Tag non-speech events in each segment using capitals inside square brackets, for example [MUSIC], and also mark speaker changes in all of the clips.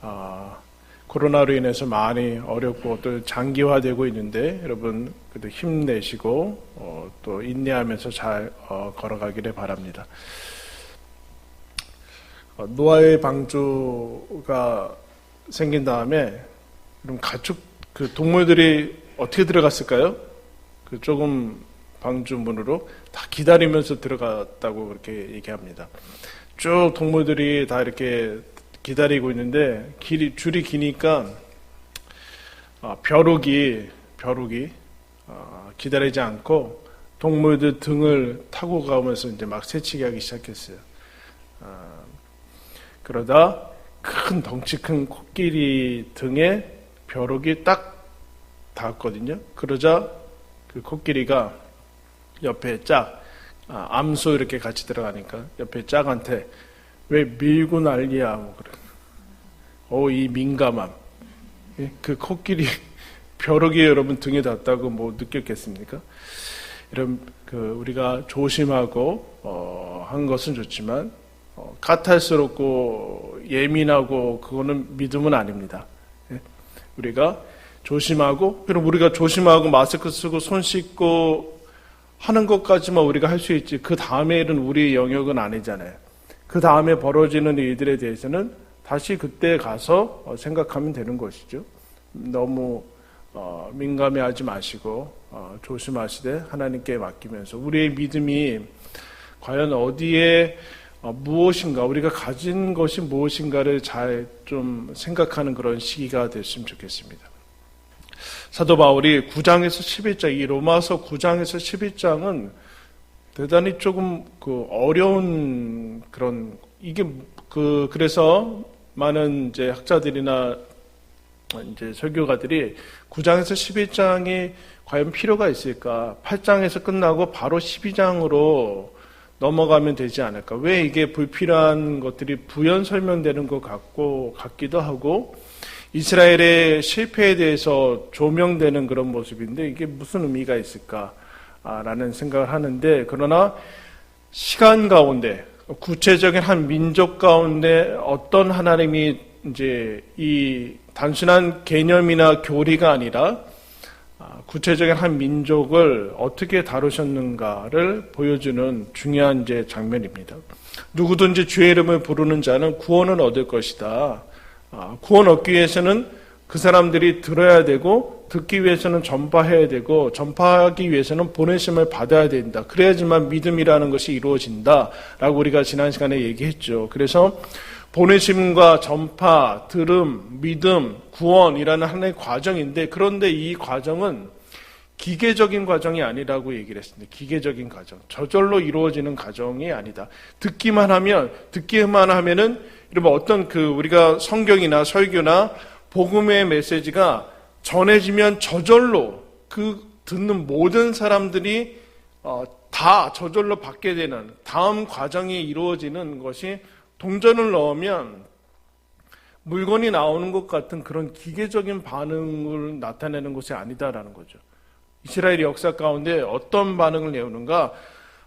Speaker 1: 아, 코로나로 인해서 많이 어렵고 또 장기화되고 있는데 여러분 그래도 힘내시고 어, 또 인내하면서 잘 어, 걸어가기를 바랍니다. 어, 노아의 방주가 생긴 다음에 그럼 가축 그 동물들이 어떻게 들어갔을까요? 그 조금 방주 문으로 다 기다리면서 들어갔다고 그렇게 얘기합니다. 쭉 동물들이 다 이렇게 기다리고 있는데 길이 줄이 기니까 아, 벼룩이 벼룩이 아, 기다리지 않고 동물들 등을 타고 가면서 이제 막 새치기 하기 시작했어요. 아, 그러다 큰 덩치 큰 코끼리 등에 벼룩이 딱 닿았거든요. 그러자 그 코끼리가 옆에 짝, 아, 암소 이렇게 같이 들어가니까 옆에 짝한테 왜 밀고 난리야 뭐 그래. 어이 민감함. 예? 그 코끼리 [LAUGHS] 벼룩이 여러분 등에 닿다고 뭐 느꼈겠습니까? 이런 그 우리가 조심하고 어, 한 것은 좋지만 어, 까탈스럽고 예민하고 그거는 믿음은 아닙니다. 예? 우리가 조심하고 그럼 우리가 조심하고 마스크 쓰고 손 씻고 하는 것까지만 우리가 할 수 있지 그 다음에 일은 우리의 영역은 아니잖아요. 그 다음에 벌어지는 일들에 대해서는 다시 그때 가서 어, 생각하면 되는 것이죠. 너무 어, 민감해하지 마시고 어, 조심하시되 하나님께 맡기면서 우리의 믿음이 과연 어디에 어, 무엇인가 우리가 가진 것이 무엇인가를 잘 좀 생각하는 그런 시기가 됐으면 좋겠습니다. 사도 바울이 9장에서 11장 이 로마서 9장에서 11장은 대단히 조금 그 어려운 그런 이게 그 그래서 많은 이제 학자들이나 이제 설교가들이 9장에서 11장이 과연 필요가 있을까? 8장에서 끝나고 바로 12장으로 넘어가면 되지 않을까? 왜 이게 불필요한 것들이 부연 설명되는 것 같고 같기도 하고 이스라엘의 실패에 대해서 조명되는 그런 모습인데 이게 무슨 의미가 있을까 라는 생각을 하는데 그러나 시간 가운데 구체적인 한 민족 가운데 어떤 하나님이 이제 이 단순한 개념이나 교리가 아니라 구체적인 한 민족을 어떻게 다루셨는가를 보여주는 중요한 이제 장면입니다. 누구든지 주의 이름을 부르는 자는 구원을 얻을 것이다. 구원 얻기 위해서는 그 사람들이 들어야 되고 듣기 위해서는 전파해야 되고 전파하기 위해서는 보내심을 받아야 된다. 그래야지만 믿음이라는 것이 이루어진다라고 우리가 지난 시간에 얘기했죠. 그래서 보내심과 전파, 들음, 믿음, 구원이라는 하나의 과정인데 그런데 이 과정은 기계적인 과정이 아니라고 얘기를 했습니다. 기계적인 과정. 저절로 이루어지는 과정이 아니다. 듣기만 하면, 듣기만 하면은, 여러분 어떤 그 우리가 성경이나 설교나 복음의 메시지가 전해지면 저절로 그 듣는 모든 사람들이 어, 다 저절로 받게 되는 다음 과정이 이루어지는 것이 동전을 넣으면 물건이 나오는 것 같은 그런 기계적인 반응을 나타내는 것이 아니다라는 거죠. 이스라엘 역사 가운데 어떤 반응을 내오는가?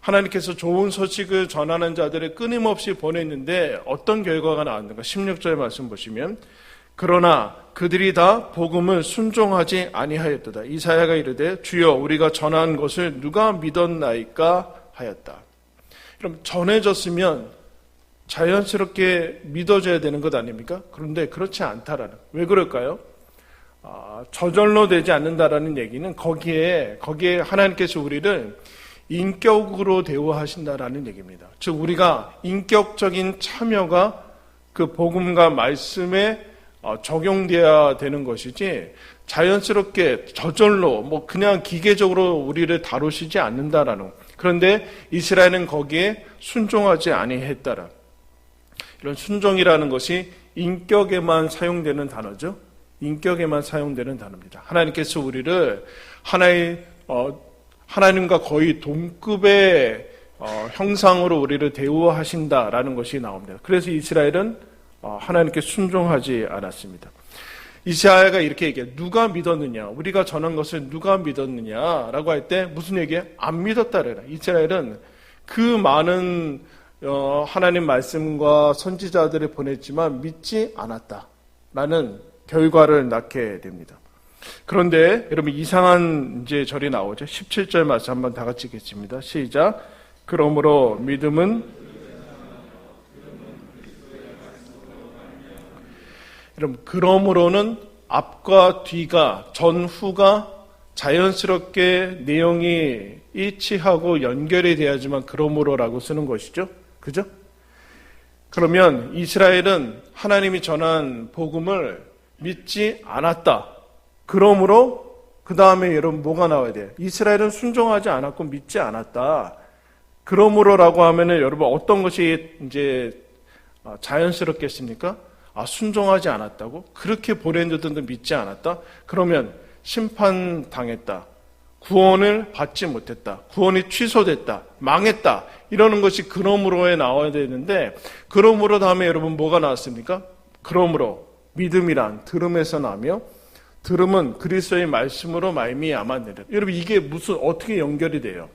Speaker 1: 하나님께서 좋은 소식을 전하는 자들을 끊임없이 보냈는데 어떤 결과가 나왔는가? 16절 말씀 보시면 그러나 그들이 다 복음을 순종하지 아니하였도다. 이사야가 이르되 주여 우리가 전한 것을 누가 믿었나이까 하였다. 그럼 전해졌으면 자연스럽게 믿어져야 되는 것 아닙니까? 그런데 그렇지 않다라는. 왜 그럴까요? 아, 저절로 되지 않는다라는 얘기는 거기에 거기에 하나님께서 우리를 인격으로 대우하신다라는 얘기입니다. 즉 우리가 인격적인 참여가 그 복음과 말씀에 어, 적용돼야 되는 것이지 자연스럽게 저절로 뭐 그냥 기계적으로 우리를 다루시지 않는다라는 그런데 이스라엘은 거기에 순종하지 아니했다라 이런 순종이라는 것이 인격에만 사용되는 단어죠. 인격에만 사용되는 단어입니다. 하나님께서 우리를 하나의 어, 하나님과 거의 동급의 어, 형상으로 우리를 대우하신다라는 것이 나옵니다. 그래서 이스라엘은 어, 하나님께 순종하지 않았습니다. 이사야가 이렇게 얘기해 누가 믿었느냐? 우리가 전한 것을 누가 믿었느냐라고 할 때 무슨 얘기해? 안 믿었다래라. 이스라엘은 그 많은 어, 하나님 말씀과 선지자들을 보냈지만 믿지 않았다. 라는 결과를 낳게 됩니다. 그런데 여러분 이상한 이제 절이 나오죠. 17절 말씀 한번 다 같이 읽겠습니다. 시작. 그러므로 믿음은 여러분 그러므로는 앞과 뒤가 전후가 자연스럽게 내용이 일치하고 연결이 돼야지만 그러므로라고 쓰는 것이죠. 그죠? 그러면 이스라엘은 하나님이 전한 복음을 믿지 않았다. 그러므로 그 다음에 여러분 뭐가 나와야 돼요? 이스라엘은 순종하지 않았고 믿지 않았다. 그러므로라고 하면은 여러분 어떤 것이 이제 자연스럽겠습니까? 아, 순종하지 않았다고? 그렇게 보낸듯도 믿지 않았다? 그러면 심판 당했다. 구원을 받지 못했다. 구원이 취소됐다. 망했다. 이러는 것이 그러므로에 나와야 되는데, 그러므로 다음에 여러분 뭐가 나왔습니까? 그러므로 믿음이란 들음에서 나며 들음은 그리스도의 말씀으로 말미암았느라. 여러분 이게 무슨 어떻게 연결이 돼요?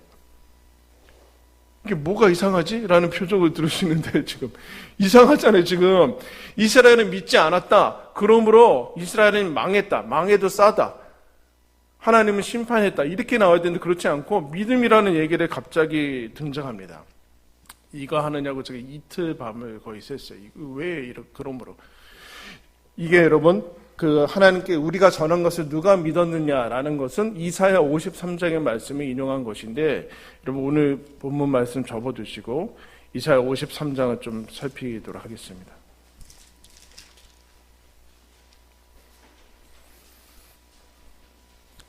Speaker 1: 이게 뭐가 이상하지? 라는 표정을 들으시는데 [LAUGHS] 지금 이상하잖아요. 지금 이스라엘은 믿지 않았다. 그러므로 이스라엘은 망했다. 망해도 싸다. 하나님은 심판했다. 이렇게 나와야 되는데 그렇지 않고 믿음이라는 얘기를 갑자기 등장합니다. 이거 하느냐고 제가 이틀 밤을 거의 샜어요. 왜 이런 그러므로 이게 여러분 그 하나님께 우리가 전한 것을 누가 믿었느냐라는 것은 이사야 53장의 말씀을 인용한 것인데 여러분 오늘 본문 말씀 접어두시고 이사야 53장을 좀 살피도록 하겠습니다.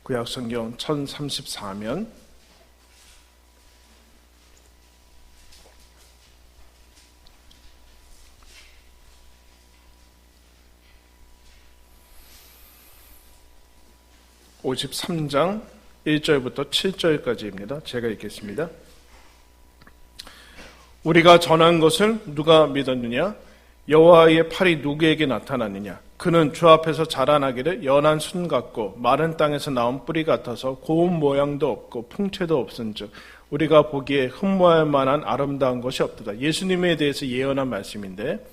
Speaker 1: 구약성경 1034면 53장 1절부터 7절까지입니다. 제가 읽겠습니다. 우리가 전한 것을 누가 믿었느냐? 여호와의 팔이 누구에게 나타났느냐? 그는 주 앞에서 자라나기를 연한 순 같고 마른 땅에서 나온 뿌리 같아서 고운 모양도 없고 풍채도 없은즉 우리가 보기에 흠모할 만한 아름다운 것이 없다. 예수님에 대해서 예언한 말씀인데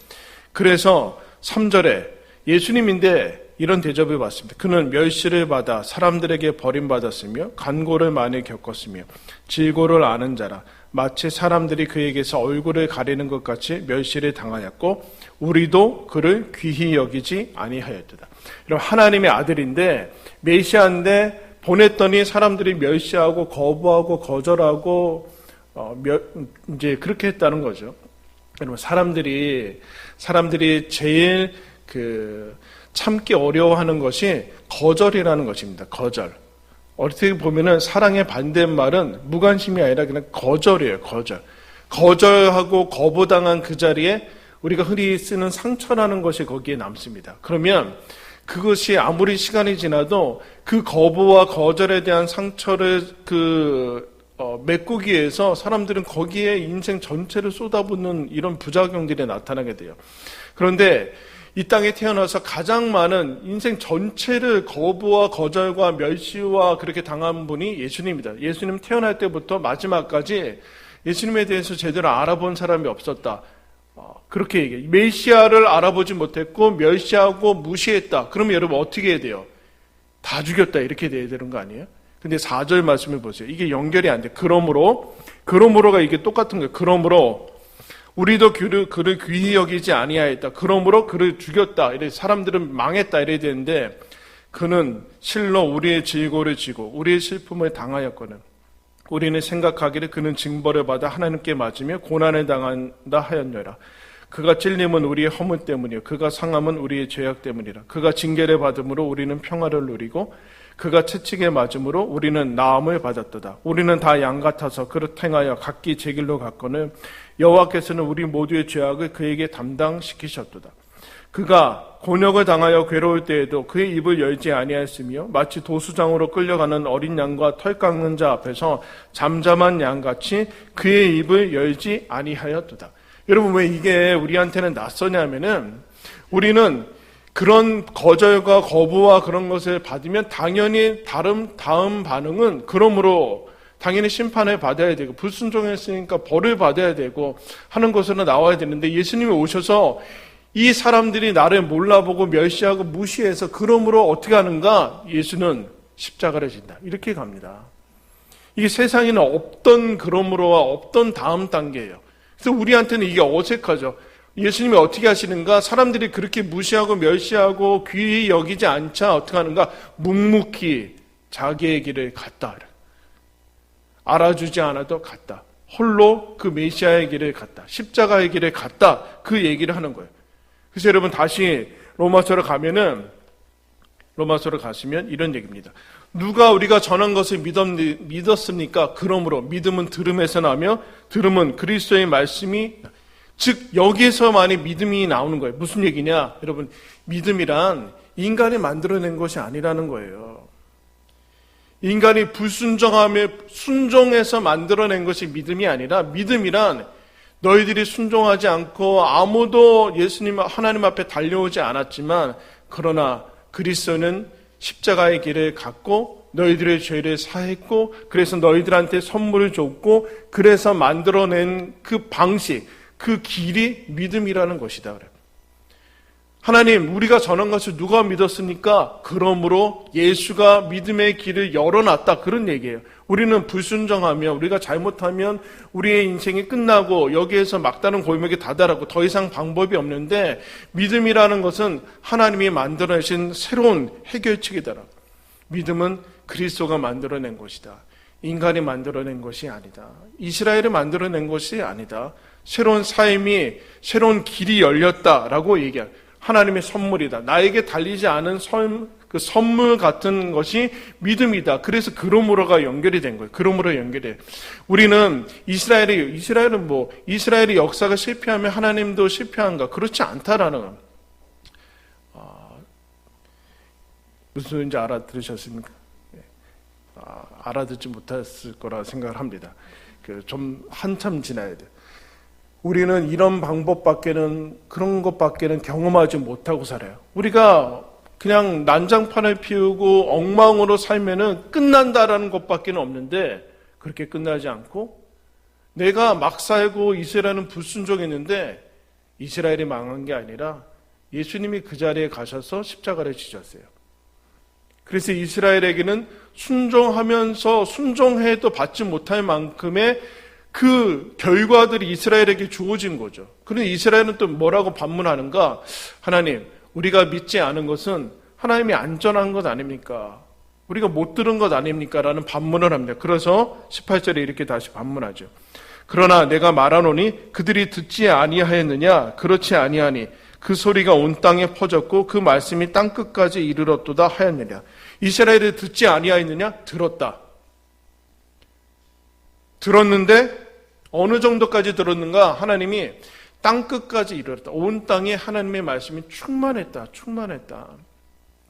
Speaker 1: 그래서 3절에 예수님인데 이런 대접을 받습니다. 그는 멸시를 받아 사람들에게 버림받았으며 간고를 많이 겪었으며 질고를 아는 자라 마치 사람들이 그에게서 얼굴을 가리는 것 같이 멸시를 당하였고 우리도 그를 귀히 여기지 아니하였다. 이런 하나님의 아들인데 메시아인데 보냈더니 사람들이 멸시하고 거부하고 거절하고 어, 멸, 이제 그렇게 했다는 거죠. 여러분 사람들이 사람들이 제일 그 참기 어려워하는 것이 거절이라는 것입니다. 거절. 어떻게 보면은 사랑의 반대말은 무관심이 아니라 그냥 거절이에요. 거절. 거절하고 거부당한 그 자리에 우리가 흔히 쓰는 상처라는 것이 거기에 남습니다. 그러면 그것이 아무리 시간이 지나도 그 거부와 거절에 대한 상처를 그 어, 메꾸기 위해서 사람들은 거기에 인생 전체를 쏟아붓는 이런 부작용들이 나타나게 돼요. 그런데 이 땅에 태어나서 가장 많은 인생 전체를 거부와 거절과 멸시와 그렇게 당한 분이 예수님입니다. 예수님 태어날 때부터 마지막까지 예수님에 대해서 제대로 알아본 사람이 없었다. 어, 그렇게 얘기해요. 메시아를 알아보지 못했고 멸시하고 무시했다. 그러면 여러분 어떻게 해야 돼요? 다 죽였다. 이렇게 돼야 되는 거 아니에요? 근데 4절 말씀을 보세요. 이게 연결이 안 돼. 그러므로, 그러므로가 이게 똑같은 거예요. 그러므로 우리도 그를, 그를 귀히 여기지 아니하였다. 그러므로 그를 죽였다. 이래 사람들은 망했다. 이래야 되는데 그는 실로 우리의 질고를 지고 우리의 슬픔을 당하였거든. 우리는 생각하기를 그는 징벌을 받아 하나님께 맞으며 고난을 당한다 하였노라. 그가 찔림은 우리의 허물 때문이요. 그가 상함은 우리의 죄악 때문이라. 그가 징계를 받음으로 우리는 평화를 누리고 그가 채찍에 맞음으로 우리는 나음을 받았도다. 우리는 다 양 같아서 그릇 행하여 각기 제 길로 갔거늘 여호와께서는 우리 모두의 죄악을 그에게 담당시키셨도다. 그가 곤욕을 당하여 괴로울 때에도 그의 입을 열지 아니하였으며 마치 도수장으로 끌려가는 어린 양과 털 깎는 자 앞에서 잠잠한 양같이 그의 입을 열지 아니하였도다. 여러분 왜 이게 우리한테는 낯서냐면은 우리는 그런 거절과 거부와 그런 것을 받으면 당연히 다른 다음 반응은 그러므로 당연히 심판을 받아야 되고 불순종했으니까 벌을 받아야 되고 하는 것으로 나와야 되는데 예수님이 오셔서 이 사람들이 나를 몰라보고 멸시하고 무시해서 그러므로 어떻게 하는가? 예수는 십자가를 진다. 이렇게 갑니다. 이게 세상에는 없던 그러므로와 없던 다음 단계예요. 그래서 우리한테는 이게 어색하죠. 예수님이 어떻게 하시는가? 사람들이 그렇게 무시하고 멸시하고 귀히 여기지 않자 어떻게 하는가? 묵묵히 자기의 길을 갔다. 알아주지 않아도 갔다. 홀로 그 메시아의 길을 갔다. 십자가의 길을 갔다. 그 얘기를 하는 거예요. 그래서 여러분 다시 로마서로 가면은 로마서로 가시면 이런 얘기입니다. 누가 우리가 전한 것을 믿었 습니까? 그러므로 믿음은 들음에서 나며 들음은 그리스도의 말씀이 즉 여기에서만이 믿음이 나오는 거예요. 무슨 얘기냐? 여러분 믿음이란 인간이 만들어낸 것이 아니라는 거예요. 인간이 불순종하며 순종해서 만들어낸 것이 믿음이 아니라 믿음이란 너희들이 순종하지 않고 아무도 예수님 하나님 앞에 달려오지 않았지만 그러나 그리스도는 십자가의 길을 갔고 너희들의 죄를 사했고 그래서 너희들한테 선물을 줬고 그래서 만들어낸 그 방식 그 길이 믿음이라는 것이다. 하나님, 우리가 전한 것을 누가 믿었습니까? 그러므로 예수가 믿음의 길을 열어놨다. 그런 얘기예요. 우리는 불순종하며 우리가 잘못하면 우리의 인생이 끝나고 여기에서 막다른 골목에 다다라고 더 이상 방법이 없는데 믿음이라는 것은 하나님이 만들어내신 새로운 해결책이더라. 믿음은 그리스도가 만들어낸 것이다. 인간이 만들어낸 것이 아니다. 이스라엘이 만들어낸 것이 아니다. 새로운 삶이 새로운 길이 열렸다라고 얘기할 하나님의 선물이다. 나에게 달리지 않은 선, 그 선물 같은 것이 믿음이다. 그래서 그러므로가 연결이 된 거예요. 그러므로 연결해. 우리는 이스라엘이 이스라엘은 뭐 이스라엘의 역사가 실패하면 하나님도 실패한가? 그렇지 않다라는 아, 무슨 소리인지 알아들으셨습니까? 알아듣지 못했을 거라 생각을 합니다. 그좀 한참 지나야 돼. 우리는 이런 방법밖에는 그런 것밖에는 경험하지 못하고 살아요. 우리가 그냥 난장판을 피우고 엉망으로 살면은 끝난다라는 것밖에는 없는데 그렇게 끝나지 않고 내가 막 살고 이스라엘은 불순종했는데 이스라엘이 망한 게 아니라 예수님이 그 자리에 가셔서 십자가를 지셨어요. 그래서 이스라엘에게는 순종하면서 순종해도 받지 못할 만큼의 그 결과들이 이스라엘에게 주어진 거죠. 그런데 이스라엘은 또 뭐라고 반문하는가? 하나님, 우리가 믿지 않은 것은 하나님이 안전한 것 아닙니까? 우리가 못 들은 것 아닙니까? 라는 반문을 합니다. 그래서 18절에 이렇게 다시 반문하죠. 그러나 내가 말하노니 그들이 듣지 아니하였느냐? 그렇지 아니하니 그 소리가 온 땅에 퍼졌고 그 말씀이 땅 끝까지 이르렀도다 하였느냐? 이스라엘이 듣지 아니하였느냐? 들었다. 들었는데 어느 정도까지 들었는가? 하나님이 땅 끝까지 이르렀다. 온 땅에 하나님의 말씀이 충만했다. 충만했다.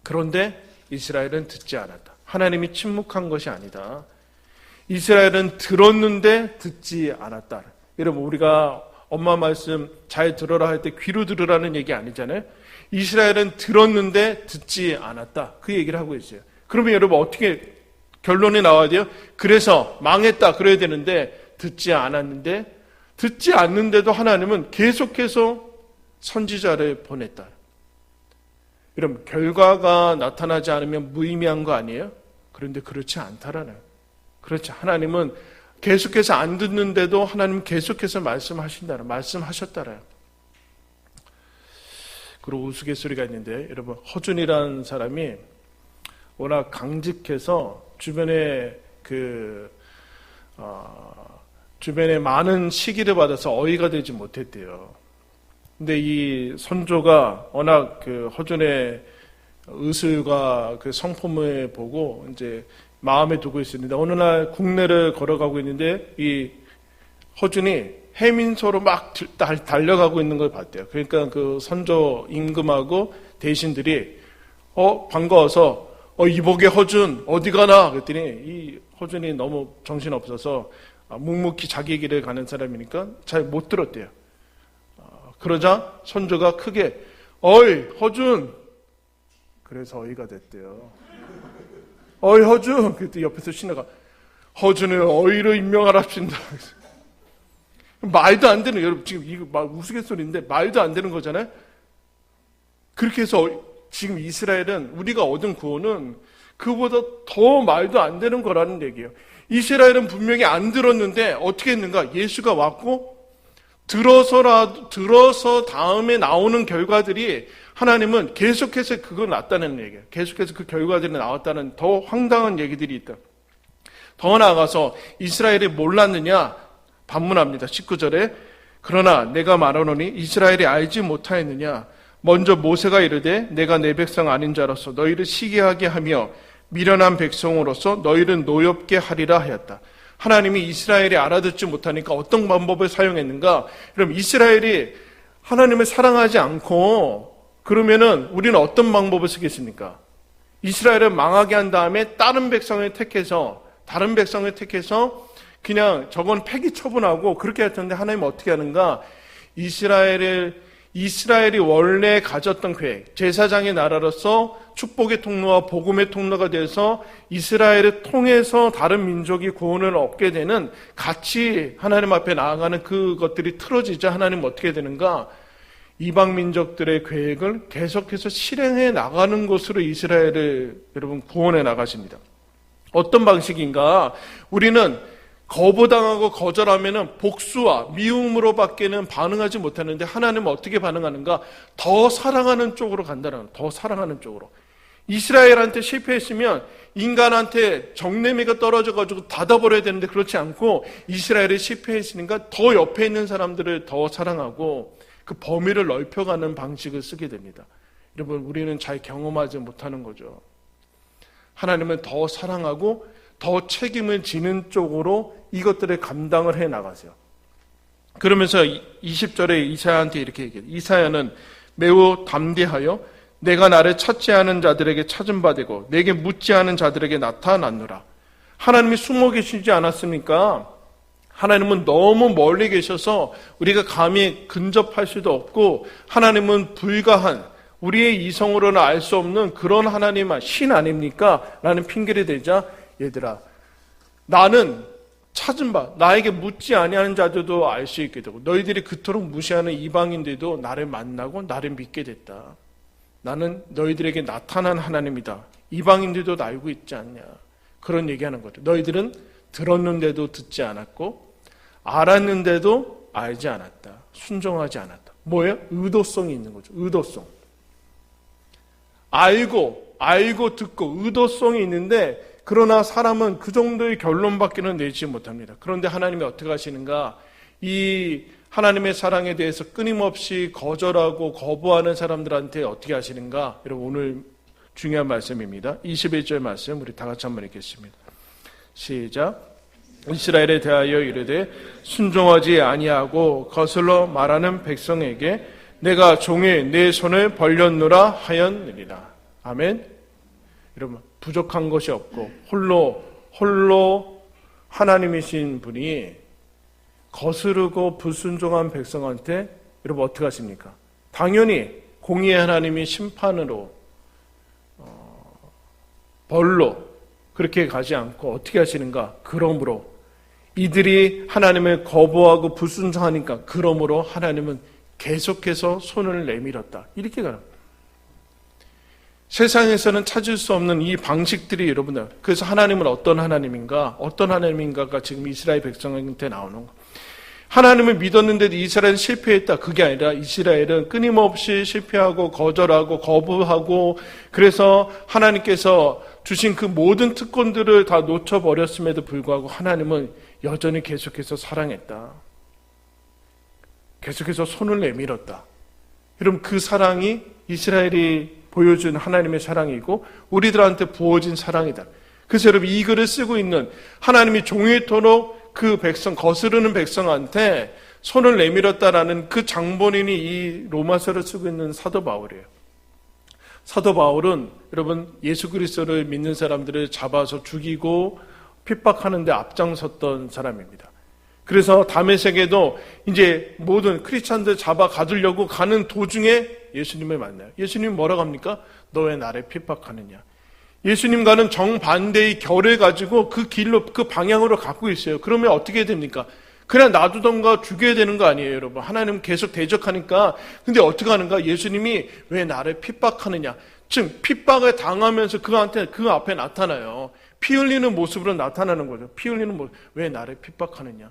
Speaker 1: 그런데 이스라엘은 듣지 않았다. 하나님이 침묵한 것이 아니다. 이스라엘은 들었는데 듣지 않았다. 여러분, 우리가 엄마 말씀 잘 들어라 할 때 귀로 들으라는 얘기 아니잖아요. 이스라엘은 들었는데 듣지 않았다. 그 얘기를 하고 있어요. 그러면 여러분 어떻게 결론이 나와야 돼요? 그래서 망했다. 그래야 되는데 듣지 않았는데 듣지 않는데도 하나님은 계속해서 선지자를 보냈다. 여러분 결과가 나타나지 않으면 무의미한 거 아니에요? 그런데 그렇지 않다라는. 그렇지 하나님은 계속해서 안 듣는데도 하나님 계속해서 말씀하신다라 말씀하셨다라요. 그리고 우스갯소리가 있는데 여러분 허준이라는 사람이 워낙 강직해서 주변에 그 어, 주변에 많은 시기를 받아서 어이가 되지 못했대요. 근데 이 선조가 워낙 그 허준의 의술과 그 성품을 보고 이제 마음에 두고 있습니다. 어느 날 국내를 걸어가고 있는데 이 허준이 해민소로 막 달려가고 있는 걸 봤대요. 그러니까 그 선조 임금하고 대신들이 어 반가워서 어 이복의 허준 어디 가나 그랬더니 이 허준이 너무 정신 없어서 아, 묵묵히 자기 길을 가는 사람이니까 잘 못 들었대요. 아, 그러자 손주가 크게 어이 허준 그래서 어이가 됐대요. 어이 허준 그때 옆에서 신하가 허준을 어이로 임명하랍신다. 말도 안 되는 여러분 지금 이거 막 우스갯소리인데 말도 안 되는 거잖아요. 그렇게 해서 지금 이스라엘은 우리가 얻은 구원은 그보다 더 말도 안 되는 거라는 얘기예요. 이스라엘은 분명히 안 들었는데 어떻게 했는가? 예수가 왔고 들어서라도 들어서 다음에 나오는 결과들이 하나님은 계속해서 그걸 나타내는 얘기예요. 계속해서 그 결과들이 나왔다는 더 황당한 얘기들이 있다. 더 나아가서 이스라엘이 몰랐느냐 반문합니다. 19절에 그러나 내가 말하노니 이스라엘이 알지 못하였느냐 먼저 모세가 이르되 내가 내 백성 아닌 자로서 너희를 시기하게 하며 미련한 백성으로서 너희를 노엽게 하리라 하였다. 하나님이 이스라엘이 알아듣지 못하니까 어떤 방법을 사용했는가? 그럼 이스라엘이 하나님을 사랑하지 않고 그러면은 우리는 어떤 방법을 쓰겠습니까? 이스라엘을 망하게 한 다음에 다른 백성을 택해서 다른 백성을 택해서 그냥 저건 폐기 처분하고 그렇게 했던데 하나님은 어떻게 하는가? 이스라엘을 이스라엘이 원래 가졌던 계획, 제사장의 나라로서 축복의 통로와 복음의 통로가 돼서 이스라엘을 통해서 다른 민족이 구원을 얻게 되는 같이 하나님 앞에 나아가는 그것들이 틀어지자 하나님 어떻게 되는가? 이방 민족들의 계획을 계속해서 실행해 나가는 것으로 이스라엘을 여러분 구원해 나가십니다. 어떤 방식인가? 우리는 거부당하고 거절하면은 복수와 미움으로 밖에는 반응하지 못하는데 하나님은 어떻게 반응하는가? 더 사랑하는 쪽으로 간다는 더 사랑하는 쪽으로. 이스라엘한테 실패했으면 인간한테 정내미가 떨어져가지고 닫아버려야 되는데 그렇지 않고 이스라엘이 실패했으니까 더 옆에 있는 사람들을 더 사랑하고 그 범위를 넓혀가는 방식을 쓰게 됩니다. 여러분, 우리는 잘 경험하지 못하는 거죠. 하나님은 더 사랑하고 더 책임을 지는 쪽으로 이것들을 감당을 해 나가세요. 그러면서 20절에 이사야한테 이렇게 얘기해요. 이사야는 매우 담대하여 내가 나를 찾지 않은 자들에게 찾은 바 되고 내게 묻지 않은 자들에게 나타났노라. 하나님이 숨어 계시지 않았습니까? 하나님은 너무 멀리 계셔서 우리가 감히 근접할 수도 없고 하나님은 불가한 우리의 이성으로는 알 수 없는 그런 하나님 신 아닙니까? 라는 핑계를 대자 얘들아 나는 찾은 바 나에게 묻지 아니하는 자들도 알 수 있게 되고 너희들이 그토록 무시하는 이방인들도 나를 만나고 나를 믿게 됐다. 나는 너희들에게 나타난 하나님이다. 이방인들도 알고 있지 않냐. 그런 얘기하는 거죠. 너희들은 들었는데도 듣지 않았고 알았는데도 알지 않았다. 순종하지 않았다. 뭐예요? 의도성이 있는 거죠. 의도성. 알고 알고 듣고 의도성이 있는데 그러나 사람은 그 정도의 결론밖에는 내지 못합니다. 그런데 하나님이 어떻게 하시는가? 이 하나님의 사랑에 대해서 끊임없이 거절하고 거부하는 사람들한테 어떻게 하시는가? 여러분 오늘 중요한 말씀입니다. 21절 말씀 우리 다 같이 한번 읽겠습니다. 시작. 이스라엘에 대하여 이르되 순종하지 아니하고 거슬러 말하는 백성에게 내가 종의 내 손을 벌렸노라 하였느니라. 아멘. 여러분 부족한 것이 없고 홀로 홀로 하나님이신 분이 거스르고 불순종한 백성한테 여러분 어떻게 하십니까? 당연히 공의의 하나님이 심판으로 어, 벌로 그렇게 가지 않고 어떻게 하시는가? 그러므로 이들이 하나님을 거부하고 불순종하니까 그러므로 하나님은 계속해서 손을 내밀었다. 이렇게 가는 세상에서는 찾을 수 없는 이 방식들이 여러분들 그래서 하나님은 어떤 하나님인가 어떤 하나님인가가 지금 이스라엘 백성한테 나오는 거. 하나님을 믿었는데도 이스라엘은 실패했다. 그게 아니라 이스라엘은 끊임없이 실패하고 거절하고 거부하고 그래서 하나님께서 주신 그 모든 특권들을 다 놓쳐버렸음에도 불구하고 하나님은 여전히 계속해서 사랑했다. 계속해서 손을 내밀었다. 여러분 그 사랑이 이스라엘이 보여준 하나님의 사랑이고 우리들한테 부어진 사랑이다. 그래서 여러분 이 글을 쓰고 있는 하나님이 종이토록 그 백성 거스르는 백성한테 손을 내밀었다라는 그 장본인이 이 로마서를 쓰고 있는 사도 바울이에요. 사도 바울은 여러분 예수 그리스도를 믿는 사람들을 잡아서 죽이고 핍박하는데 앞장섰던 사람입니다. 그래서 다메섹에도 이제 모든 크리스찬들 잡아 가두려고 가는 도중에 예수님을 만나요. 예수님 뭐라고 합니까? 너 왜 나를 핍박하느냐? 예수님과는 정반대의 결을 가지고 그 길로 그 방향으로 갖고 있어요. 그러면 어떻게 됩니까? 그냥 놔두던가 죽여야 되는 거 아니에요, 여러분. 하나님 계속 대적하니까. 근데 어떻게 하는가? 예수님이 왜 나를 핍박하느냐? 즉, 핍박을 당하면서 그한테, 그 앞에 나타나요. 피 흘리는 모습으로 나타나는 거죠. 피 흘리는 모습. 왜 나를 핍박하느냐?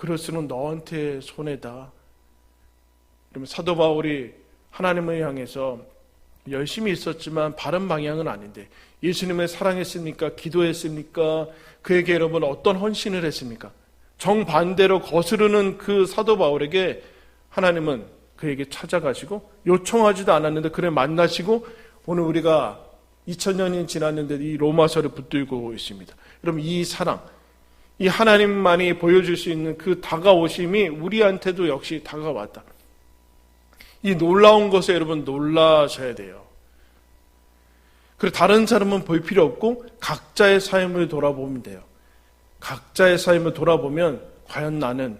Speaker 1: 그럴수록 너한테 손해다. 그러면 사도 바울이 하나님을 향해서 열심히 있었지만 바른 방향은 아닌데 예수님을 사랑했습니까? 기도했습니까? 그에게 여러분 어떤 헌신을 했습니까? 정반대로 거스르는 그 사도 바울에게 하나님은 그에게 찾아가시고 요청하지도 않았는데 그를 만나시고 오늘 우리가 2000년이 지났는데 이 로마서를 붙들고 있습니다. 여러분 이 사랑, 이 하나님만이 보여줄 수 있는 그 다가오심이 우리한테도 역시 다가왔다. 이 놀라운 것에 여러분 놀라셔야 돼요. 그리고 다른 사람은 볼 필요 없고 각자의 삶을 돌아보면 돼요. 각자의 삶을 돌아보면 과연 나는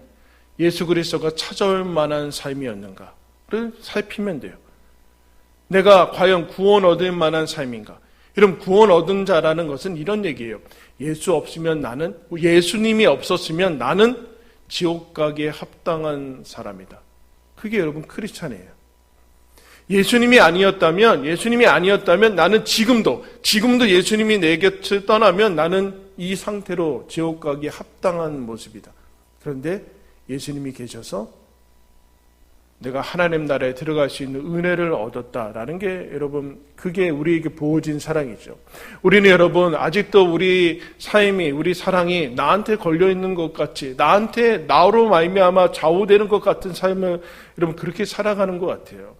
Speaker 1: 예수 그리스도가 찾아올 만한 삶이었는가를 살피면 돼요. 내가 과연 구원 얻을 만한 삶인가? 이런 구원 얻은 자라는 것은 이런 얘기예요. 예수 없으면 나는 예수님이 없었으면 나는 지옥 가기에 합당한 사람이다. 그게 여러분 크리스찬이에요. 예수님이 아니었다면 예수님이 아니었다면 나는 지금도 지금도 예수님이 내 곁을 떠나면 나는 이 상태로 지옥 가기에 합당한 모습이다. 그런데 예수님이 계셔서 내가 하나님 나라에 들어갈 수 있는 은혜를 얻었다라는 게 여러분 그게 우리에게 부어진 사랑이죠. 우리는 여러분 아직도 우리 삶이 우리 사랑이 나한테 걸려 있는 것 같이 나한테 나로 말미암아 좌우되는 것 같은 삶을 여러분 그렇게 살아가는 것 같아요.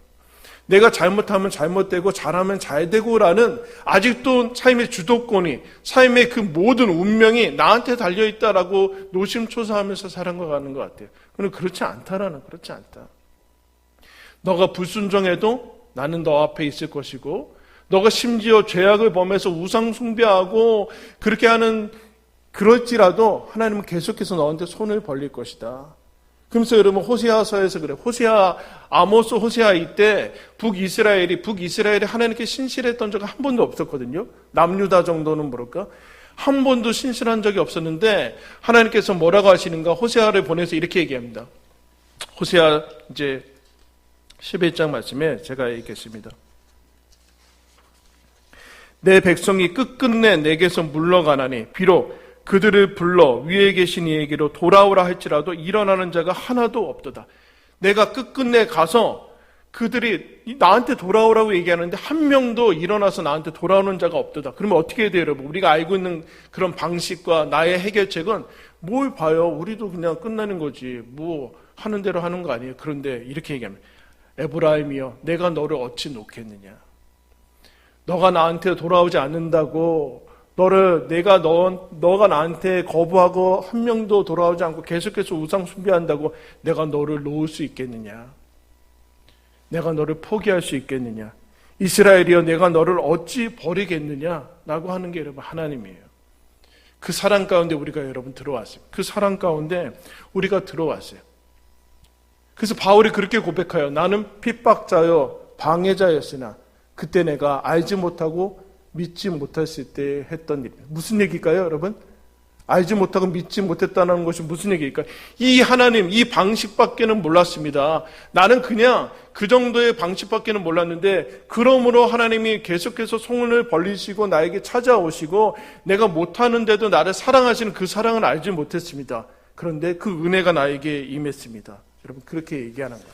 Speaker 1: 내가 잘못하면 잘못되고 잘하면 잘되고라는 아직도 삶의 주도권이 삶의 그 모든 운명이 나한테 달려 있다라고 노심초사하면서 살아가는 것 같아요. 그런데 그렇지 않다라는 그렇지 않다. 너가 불순종해도 나는 너 앞에 있을 것이고 너가 심지어 죄악을 범해서 우상 숭배하고 그렇게 하는 그럴지라도 하나님은 계속해서 너한테 손을 벌릴 것이다. 그러면서 여러분 호세아서에서 그래. 호세아 아모스 호세아 이때 북이스라엘이 북이스라엘이 하나님께 신실했던 적은 한 번도 없었거든요. 남유다 정도는 모를까? 한 번도 신실한 적이 없었는데 하나님께서 뭐라고 하시는가? 호세아를 보내서 이렇게 얘기합니다. 호세아 이제 11장 말씀에 제가 읽겠습니다. 내 백성이 끝끝내 내게서 물러가나니 비록 그들을 불러 위에 계신 이에게로 돌아오라 할지라도 일어나는 자가 하나도 없도다. 내가 끝끝내 가서 그들이 나한테 돌아오라고 얘기하는데 한 명도 일어나서 나한테 돌아오는 자가 없도다. 그러면 어떻게 해야 돼요, 여러분? 우리가 알고 있는 그런 방식과 나의 해결책은 뭘 봐요? 우리도 그냥 끝나는 거지. 뭐 하는 대로 하는 거 아니에요. 그런데 이렇게 얘기합니다. 에브라임이여, 내가 너를 어찌 놓겠느냐? 너가 나한테 돌아오지 않는다고 너를 내가 너 너가 나한테 거부하고 한 명도 돌아오지 않고 계속해서 우상 숭배한다고 내가 너를 놓을 수 있겠느냐? 내가 너를 포기할 수 있겠느냐? 이스라엘이여 내가 너를 어찌 버리겠느냐 라고 하는 게 여러분 하나님이에요. 그 사랑 가운데 우리가 여러분 들어왔어요. 그 사랑 가운데 우리가 들어왔어요. 그래서 바울이 그렇게 고백하여 나는 핍박자여 방해자였으나 그때 내가 알지 못하고 믿지 못했을 때 했던 일. 무슨 얘기일까요, 여러분? 알지 못하고 믿지 못했다는 것이 무슨 얘기일까요? 이 하나님, 이 방식밖에는 몰랐습니다. 나는 그냥 그 정도의 방식밖에는 몰랐는데, 그러므로 하나님이 계속해서 손을 벌리시고 나에게 찾아오시고, 내가 못하는데도 나를 사랑하시는 그 사랑을 알지 못했습니다. 그런데 그 은혜가 나에게 임했습니다. 여러분, 그렇게 얘기하는 거예요.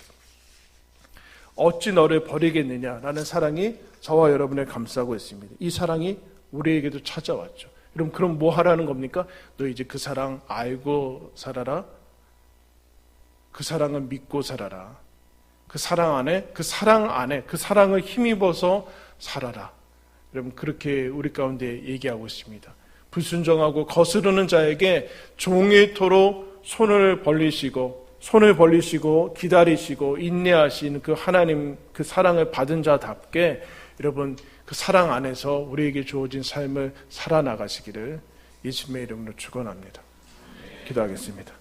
Speaker 1: 어찌 너를 버리겠느냐라는 사랑이 저와 여러분을 감싸고 있습니다. 이 사랑이 우리에게도 찾아왔죠. 여러분 그럼 뭐 하라는 겁니까? 너 이제 그 사랑 알고 살아라. 그 사랑을 믿고 살아라. 그 사랑 안에 그 사랑 안에 그 사랑을 힘입어서 살아라. 여러분 그렇게 우리 가운데 얘기하고 있습니다. 불순종하고 거스르는 자에게 종일토록 손을 벌리시고 손을 벌리시고 기다리시고 인내하신 그 하나님 그 사랑을 받은 자답게 여러분 그 사랑 안에서 우리에게 주어진 삶을 살아나가시기를 예수님의 이름으로 축원합니다. 기도하겠습니다.